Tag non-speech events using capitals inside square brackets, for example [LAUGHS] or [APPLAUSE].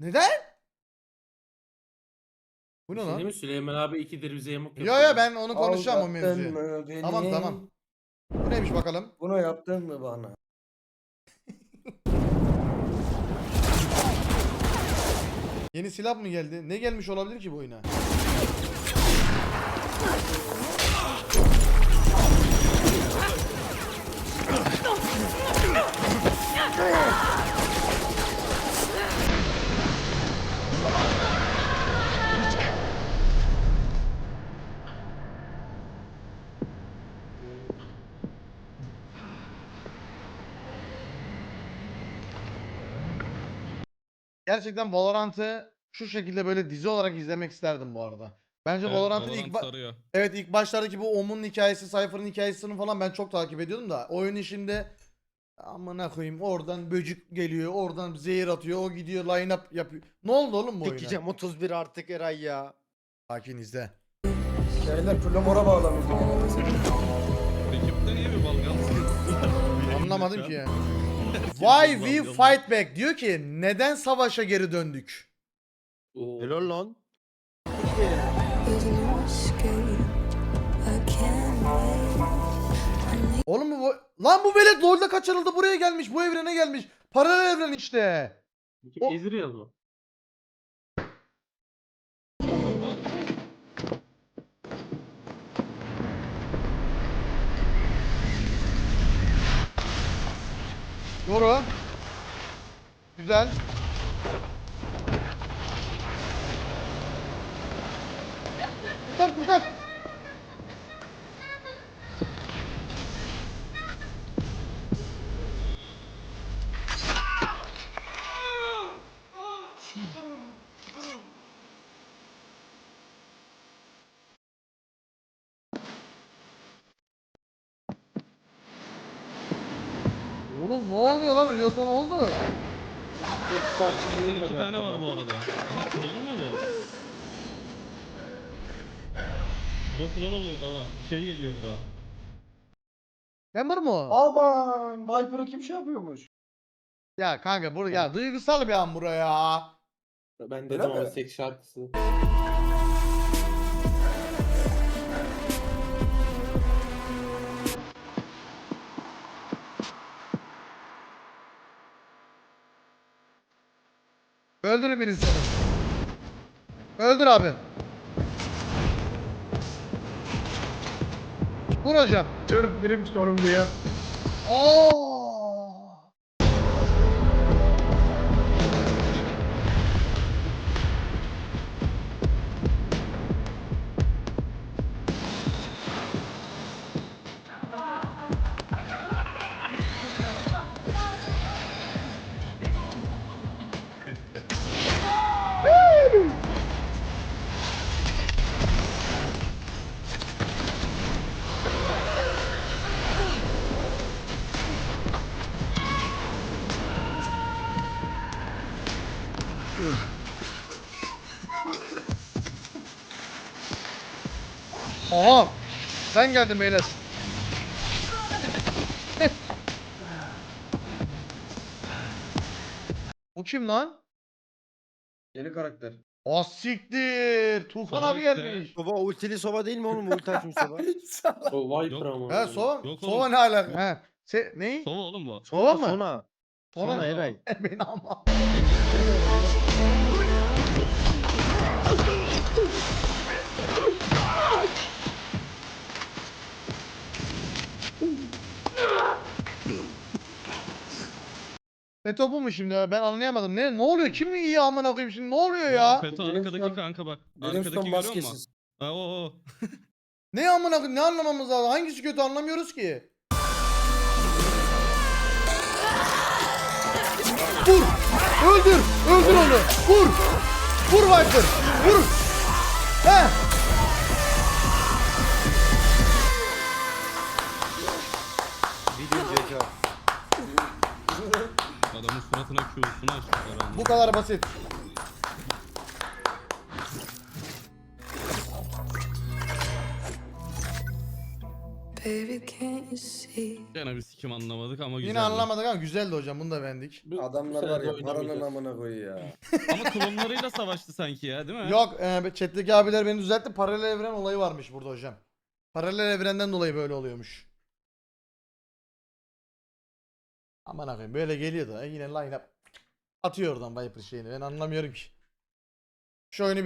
Neden? Bu ne Şey lan? değil mi Süleyman abi ikidir bize yamuk Yo yapıyor. yo ben onu konuşacağım o Aldattın mevzuyu. mı beni? Tamam tamam. Bu neymiş bakalım? Bunu yaptın mı bana? [LAUGHS] Yeni silah mı geldi? Ne gelmiş olabilir ki bu oyuna? [LAUGHS] Gerçekten Valorant'ı şu şekilde böyle dizi olarak izlemek isterdim bu arada. Bence Valorant'ın ilk ba- sarıyor. Evet ilk başlardaki bu Om'un hikayesi, Cypher'ın hikayesini falan ben çok takip ediyordum da oyun işinde amına koyayım oradan böcük geliyor, oradan zehir atıyor, o gidiyor line up yapıyor. Ne oldu oğlum bu oyuna? Çekeceğim 31 artık Eray ya. Sakin izle. Şeyler gene mesela. Ekipte niye bir balgam Anlamadım ki ya. Why we fight back diyor ki neden savaşa geri döndük? Helal lan. Oğlum bu lan bu velet LoL'da kaçırıldı buraya gelmiş bu evrene gelmiş. Paralel evren işte. O- Ezreal mı? Doğru. Güzel. Güzel güzel. Oğlum ne oluyor lan? Biliyorsan ne oldu? İki tane var bu arada. Değil mi bu? Oluyor ama şey geliyor daha. Memur mu? Aman Viper'ı kim şey yapıyormuş? Ya kanka bu ya duygusal bir an buraya. Ben Öyle dedim ama mi? seks şarkısı. Öldürün birini seni. Öldür abi. Vur hocam. Türk birim sorumlu ya. Oo. Aha. Sen geldin beyler. Bu kim lan? Yeni karakter. Asiktir. Tufan Sana abi işte. gelmiş. Soba ultili soba değil mi oğlum? Ulti açmış soba. [LAUGHS] O Viper ama. He Sova. Yok Sova oğlum. ne alaka? He. Se ne? Sova oğlum bu. Sova mı? Sona. Sona Sona Eray. [LAUGHS] Beni ama. [LAUGHS] Ne topu mu şimdi ya? Ben anlayamadım. Ne ne oluyor? Kim iyi amına koyayım şimdi? Ne oluyor ya? Feto arkadaki kanka bak. Arkadaki Brimstone görüyor musun? maskesiz. Ha o o. [LAUGHS] Ne amına koyayım? Ne anlamamız lazım? Hangisi kötü anlamıyoruz ki? Vur! Öldür! Öldür onu! Vur! Vur Viper! Vur! He! Video zeka. Adamın suratına Q'sunu açmışlar. Bu kadar basit. Baby, can't you see? Gene bir sikim anlamadık ama güzel. Yine anlamadık ama güzeldi hocam bunu da beğendik. Bu- bu Adamlar sene var de ya paranın oynamayacağız. amına koyuyor ya. Ama klonlarıyla savaştı sanki ya değil mi? Yok e, chat'teki abiler beni düzeltti. Paralel evren olayı varmış burada hocam. Paralel evrenden dolayı böyle oluyormuş. Aman akıyım böyle geliyor da yine line up atıyor oradan Viper şeyini ben anlamıyorum ki. Şu oyunu